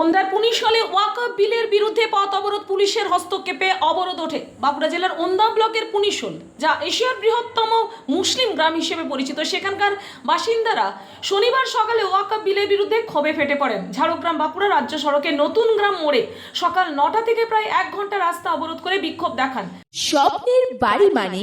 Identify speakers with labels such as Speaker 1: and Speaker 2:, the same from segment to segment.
Speaker 1: ওন্দার police হলে ওয়াকফ বিলের বিরুদ্ধে পথ অবরোধ পুলিশের হস্তক্ষেপে অবরোধ ওঠে। বাঁকুড়া জেলার ওন্দা ব্লকের পুনিশল, যা এশিয়ার বৃহত্তম মুসলিম গ্রাম হিসেবে পরিচিত। সেখানকার বাসিন্দারা শনিবার সকালে ওয়াকফ বিলের বিরুদ্ধে ক্ষোভে ফেটে পড়েন। ঝাড়গ্রাম বাঁকুড়া রাজ্য সড়কে নতুন গ্রাম মোড়ে সকাল নটা থেকে প্রায় এক ঘণ্টা রাস্তা অবরোধ করে বিক্ষোভ দেখান।
Speaker 2: স্বপ্নের বাড়ি মানে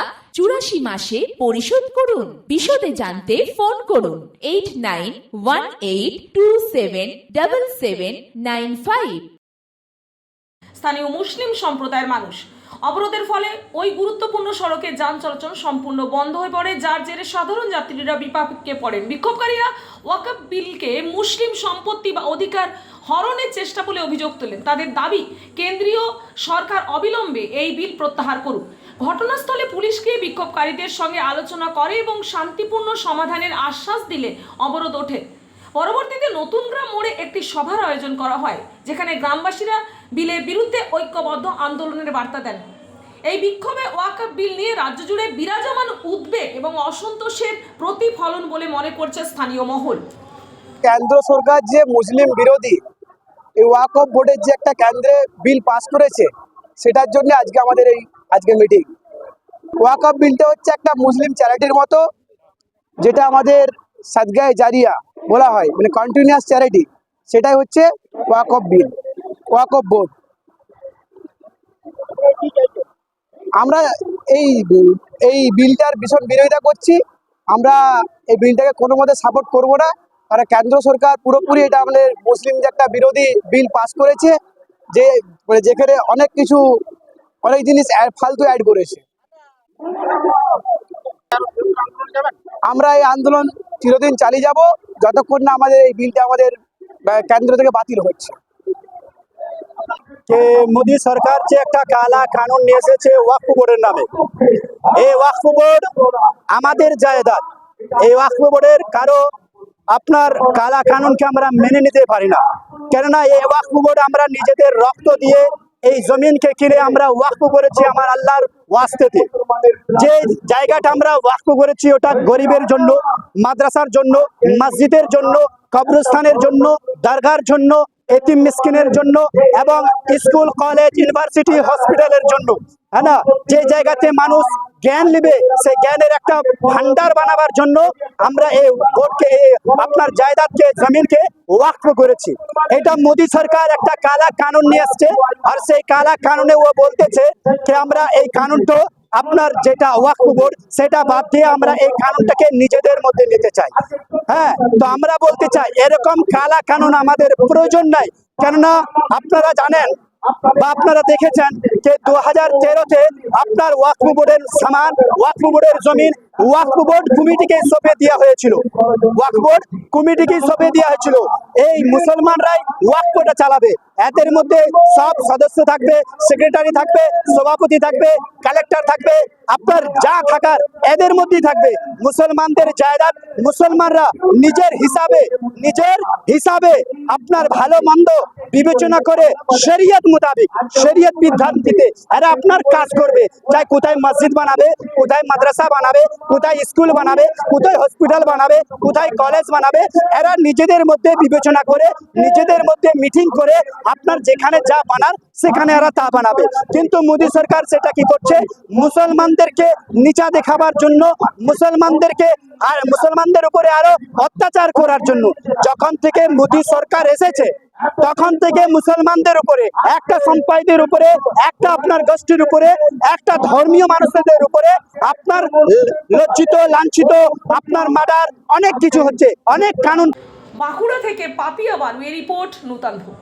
Speaker 2: চুরাশি মাসে পরিশোধ করুন। বিশদে জানতে ফোন করুন। Eight nine one eight two seven double seven nine five
Speaker 1: স্থানীয় মুসলিম সম্প্রদায়ের মানুষ অবরোধের ফলে ওই গুরুত্বপূর্ণ সড়কে যান চলাচল সম্পূর্ণ বন্ধ হয়ে পড়ে, যার জেরে সাধারণ যাত্রীরা বিপাকে পড়েন। বিক্ষোভকারীরা ওয়াকফ বিলকে মুসলিম সম্পত্তি বা অধিকার হরণের চেষ্টা বলে অভিযোগ তোলেন। তাদের দাবি, কেন্দ্রীয় সরকার অবিলম্বে এই বিল প্রত্যাহার করুক। ঘটনাস্থলে পুলিশ গিয়ে বিক্ষোভকারীদের সঙ্গে আলোচনা করে এবং শান্তিপূর্ণ সমাধানের আশ্বাস দিলে অবরোধ ওঠে। পরবর্তীতে নতুন গ্রাম মোড়ে একটি সভার আয়োজন করা হয়, যেখানে গ্রামবাসীরা বিলের বিরুদ্ধে ঐক্যবদ্ধ আন্দোলনের বার্তা দেন। এই বিক্ষোভে ওয়াকফ বিল নিয়ে রাজ্য জুড়ে বিরাজমান উদ্বেগ এবং অসন্তোষের প্রতিফলন বলে মনে করছে স্থানীয় মহল।
Speaker 3: কেন্দ্র সরকার যে মুসলিম বিরোধী, এই ওয়াকফ বোর্ডের যে একটা কেন্দ্রে বিল পাস করেছে, সেটার জন্য আজকে আমাদের এই, আজকে মিটিং ওয়াকফ বিলটা হচ্ছে একটা মুসলিম চ্যারিটির মতো, যেটা আমাদের সাদগায় জারিয়া বলা হয় মানে কন্টিনিউয়াস চ্যারিটি সেটাই হচ্ছে walk of bill walk of board আমরা এই এই বিলটার ভীষণ বিরোধিতা করছি, আমরা এই বিলটাকে কোনো মতে সাপোর্ট করব না, কারণ কেন্দ্র সরকার পুরোপুরি এটা আমাদের মুসলিম যে একটা বিরোধী বিল পাস করেছে, যে মানে যেখানে অনেক কিছু, অনেক জিনিস ফালতু অ্যাড করেছে। আমরা এই আন্দোলন চিরদিন চালিয়ে যাব। যতক্ষণ না আমাদের এই বিলটা আমাদের কেন্দ্র থেকে বাতিল হচ্ছে।
Speaker 4: যে মোদী সরকার যে একটা কালা কানুন নিয়ে এসেছে ওয়াকফ বোর্ডের নামে। এই ওয়াকফ বোর্ড আমাদের জায়দাদ এই ওয়াকফ বোর্ডের কারও আপনার কালা কানুনকে আমরা মেনে নিতে পারি না। কেননা এই ওয়াকফ বোর্ড আমরা নিজেদের রক্ত দিয়ে এই জমিনকে কিনে আমরা ওয়াকফ করেছি আমার আল্লাহর ওয়াস্তেতে। যে জায়গাটা আমরা ওয়াকফ করেছি ওটা গরিবের জন্য, মাদ্রাসার জন্য, মসজিদের জন্য, কবরস্থানের জন্য, দরগার জন্য, এতিম মিসকিনের জন্য এবং স্কুল, কলেজ, ইউনিভার্সিটি, হসপিটালের জন্য। হ্যাঁ না? যে জায়গাতে মানুষ জ্ঞান নেবে, সেই জ্ঞানের একটা ভান্ডার বানাবার জন্য আমরা এই এই আপনার জায়দাদকে, জমিনকে ওয়াকফ করেছি। এটা মোদী সরকার একটা কালা কানুন নিয়ে আসছে, আর সেই কালা কানুনে ও বলতেছে যে আমরা এই কানুনটা, আপনার যেটা ওয়াকফ বোর্ড, সেটা বাদ দিয়ে আমরা এই কানুনটাকে নিজেদের মধ্যে নিতে চাই। হ্যাঁ তো আমরা বলতে চাই, এরকম কালা কানুন আমাদের প্রয়োজন নাই। কেননা আপনারা জানেন বা আপনারা দেখেছেন যে দু হাজার তেরোতে আপনার ওয়াকফ বোর্ডের সামান ওয়াকফ বোর্ডের জমিন ওয়াকফ কমিটিকে সঁপে দেওয়া হয়েছিল। ওয়াকফ বোর্ড কমিটিকে সঁপে দেওয়া হয়েছিল। এই মুসলমানরাই চালাবে। এদের মধ্যে সব সদস্য থাকবে, সেক্রেটারি থাকবে, সভাপতি থাকবে, কালেক্টর থাকবে, আপনার যা থাকার এদের মধ্যেই থাকবে। মুসলমানদের জায়দাদ মুসলমানরা নিজের হিসাবে নিজের হিসাবে আপনার ভালো মন্দ বিবেচনা করে শরীয়ত মোতাবেক, শরীয়ত বিধান্তিতে এরা আপনার কাজ করবে। চাই কোথায় মসজিদ বানাবে, কোথায় মাদ্রাসা বানাবে কোথায় স্কুল বানাবে, কোথায় হসপিটাল বানাবে, কোথায় কলেজ বানাবে, এরা নিজেদের মধ্যে বিবেচনা করে, নিজেদের মধ্যে মিটিং করে আপনার যেখানে যা বানার সেখানে এরা তা বানাবে। কিন্তু মোদী সরকার সেটা কি করছে? মুসলমানদেরকে নিচা দেখাবার জন্য, মুসলমানদেরকে আর মুসলমানদের উপরে আরও অত্যাচার করার জন্য। যখন থেকে মোদী সরকার এসেছে, তখন থেকে মুসলমানদের উপরে, একটা সম্প্রদায়ের উপরে, একটা আপনার গোষ্ঠীর উপরে, একটা ধর্মীয় মানুষদের উপরে আপনার লজ্জিত, লাঞ্ছিত, আপনার মার্ডার, অনেক কিছু হচ্ছে, অনেক কানুন।
Speaker 1: বাঁকুড়া থেকে পাপিয়া বানু রিপোর্ট, নূতন ভোগ